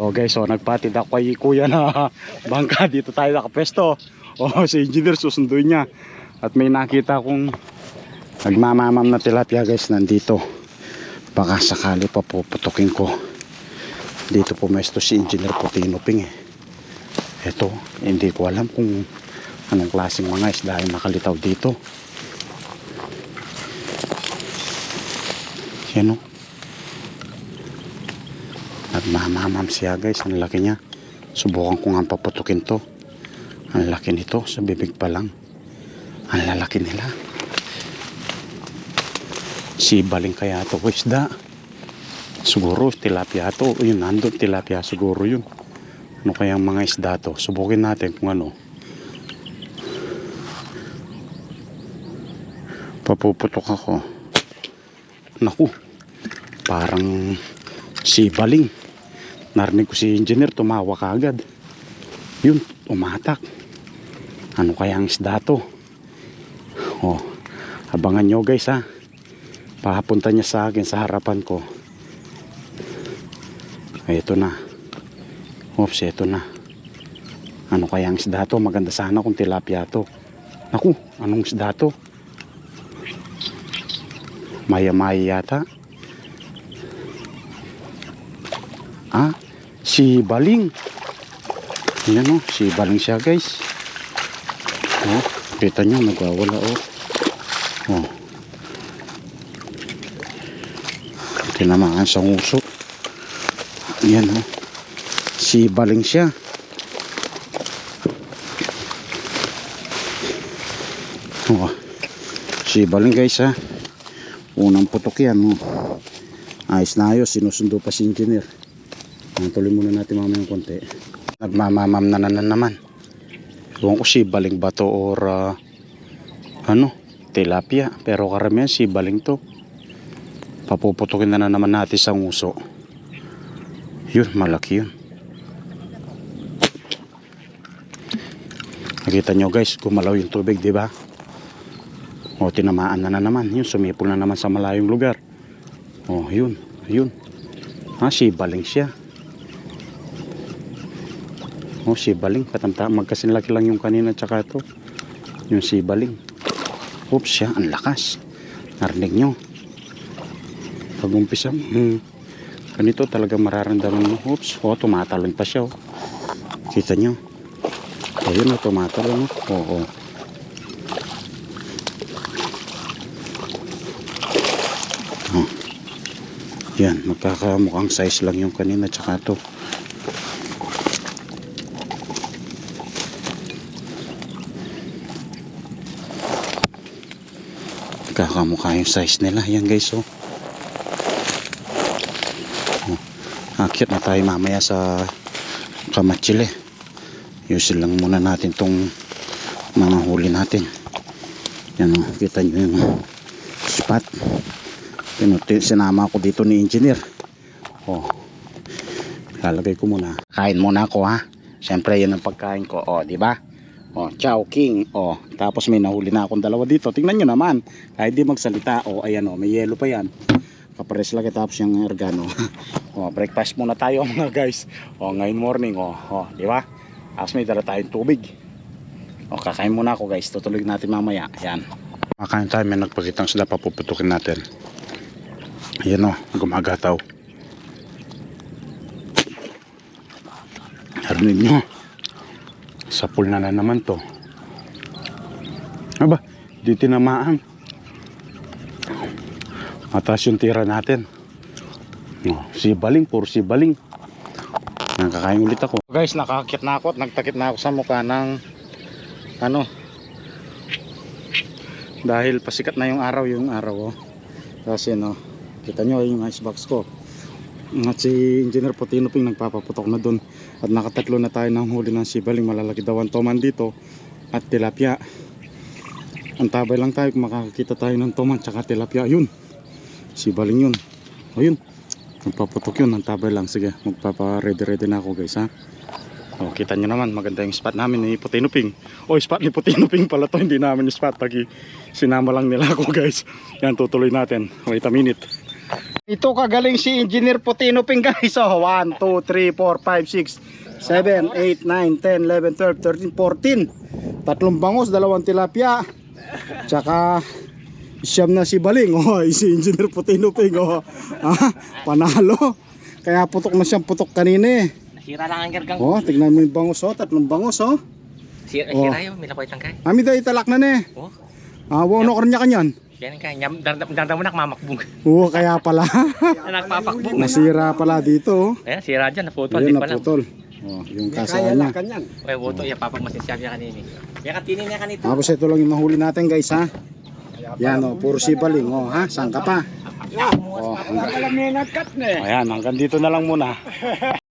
So guys, so nagpatid ako kay kuya na bangka dito tayo nakapesto. O si engineer susunduin niya. At may nakita akong nagmamamam na tilapia guys nandito. Baka sakali pa puputukin ko. Dito pumesto si engineer Putino Ping eh. Ito, hindi ko alam kung anong klaseng mga isda yung nakalitaw dito. Yan o. Nagmamamam siya guys. Ang laki niya. Subukan ko nga paputukin to. Ang laki nito. Sa bibig pa lang. Ang lalaki nila. Sibaling kaya to ko isda. Siguro tilapia to. Yun nandun tilapia siguro yun. Ano kaya ang mga isda to? Subukin natin kung ano. Papuputok ako. Naku. Parang sibaling. Narinig ko si engineer tumawa kaagad. Yun, umatak. Ano kaya ang isda to? Oh, abangan nyo guys ha. Papunta niya sa akin sa harapan ko. Ay, ito na. Oops, ito na. Ano kaya ang isda to? Maganda sana kung tilapia to. Naku, anong isda to? Maya-maya yata. Ah, si Baling. Yan o, si Baling siya guys. Oh, kita nyo, nagwawala oh. Oh. Tinamaan sa nguso. Yan oh. Si Baling siya. Oh. Si Baling guys ha. Unang putok yan. Oh. Ayos na ayos. Sinusundo pa si engineer. Ah, tuloy muna natin mamaya ng konti. Nagmamamam na, na, na naman. Ewan ko si baling bato or ah, ano, tilapia. Pero karamihan si baling to. Papuputukin na, na naman natin sa nguso. Yun, malaki yun. Nakita nyo guys, gumalaw yung tubig, di ba? O, tinamaan na na naman. Yun, sumipol na naman sa malayong lugar. O, yun, yun. Ah, si baling siya. Oh, sibaling. Katamta, magkasinlaki lang yung kanina tsaka ito. Yung sibaling. Oops, siya. Ang lakas. Narinig nyo. Pag umpisa, hmm, ganito talaga mararamdaman mo. Oops, oh, tumatalon pa siya. Oh. Kita nyo. Oh, yun, oh, tumatalon. Oh. Oo. Oh, oh. Yan, magkakamukhang size lang yung kanina tsaka ito. Kakamukha yung size nila. Yan guys, oh. oh. Akit na tayo mamaya sa Kamachile. Yusin lang muna natin tong mga huli natin. Yan, oh. Kita nyo yung spot. Pinuti, sinama ko dito ni engineer. Oh. Lalagay ko muna. Kain muna ako ha. Siyempre, yan ang pagkain ko. Oh, di ba? Oh, Chow King. Oh, tapos may nahuli na akong dalawa dito. Tingnan nyo naman. Kahit di magsalita. Oh, ayan oh, may yellow pa yan. Kapares lagi tapos yung organo. oh, breakfast muna tayo mga guys. Oh, ngayon morning. Oh, oh di ba? Tapos may dala tayong tubig. Oh, kakain muna ako guys. Tutuloy natin mamaya. Ayan. Makain tayo. May nagpakitang sila. Papuputukin natin. Ayan oh, gumagataw. Narinig nyo. Sa pool na na naman to. Aba, di tinamaan. Mataas yung tira natin. Oh, si baling, puro si baling. Nakakain ulit ako. Guys, nakakit na ako at nagtakit na ako sa mukha ng ano dahil pasikat na yung araw yung araw oh. kasi no kita nyo yung icebox ko at si Engineer Potino Ping nagpapaputok na doon at nakatatlo na tayo ng huli ng sibaling. Malalaki daw ang toman dito. At tilapia. Ang tabay lang tayo kung makakakita tayo ng toman tsaka tilapia. Yun sibaling yun. O yun nagpaputok yun. Ang tabay lang. Sige magpapa ready ready na ako guys ha? O kita nyo naman. Maganda yung spot namin ni Potino Ping. O spot ni Potino Ping pala to. Hindi namin spot. Pagi sinama lang nila ako guys. Yan tutuloy natin. Wait a minute Ito kagaling si Engineer Potino Ping guys. So, 1, 2, 3, 4, 5, 6, 7, 8, 9, 10, 11, 12, 13, 14. Tatlong bangus, dalawang tilapia. Tsaka siyam na si Baling. Oh, si Engineer Potino Ping. Oh. Ah, panalo. Kaya putok na siyang putok kanina eh. Sira lang ang gargang. Oh, tignan mo yung bangus oh. Tatlong bangus oh. Sira, Oh. sira yun, may lakoy tangkay. Ami daw italak na ne. Oh, Ah, ka rin niya kanyan. Yan kaya, nyam, darda mo nakmamakbong. Oo, kaya pala. Nakpapakbong. Nasira pala dito. oh. Ayan, sira dyan, naputol, lang. naputol. Oh, yung kasama niya. Uy, buto, iya papagmasin siya niya kanini. Kaya katinin niya kanito. Tapos ito lang yung nahuli natin guys ha. Yan oh, puro sibaling oh ha. Saan ka pa? Oh, hanggang, ayan, hanggang dito na lang muna.